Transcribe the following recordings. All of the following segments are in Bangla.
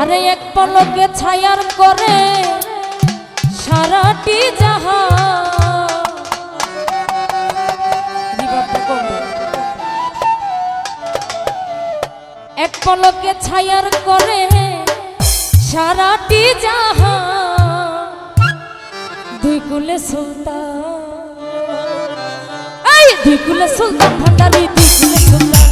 আরে এক পলকে ছায়ার করে সারাটি যাহা এক পলকে ছায়ার করে সারাটি যাহা দুই কুলে সুলতান। এই, দুই কুলে সুলতান ভান্ডারি, দুই কুলে সুলতান।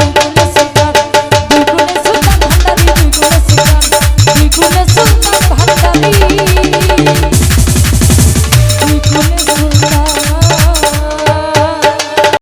Thank you.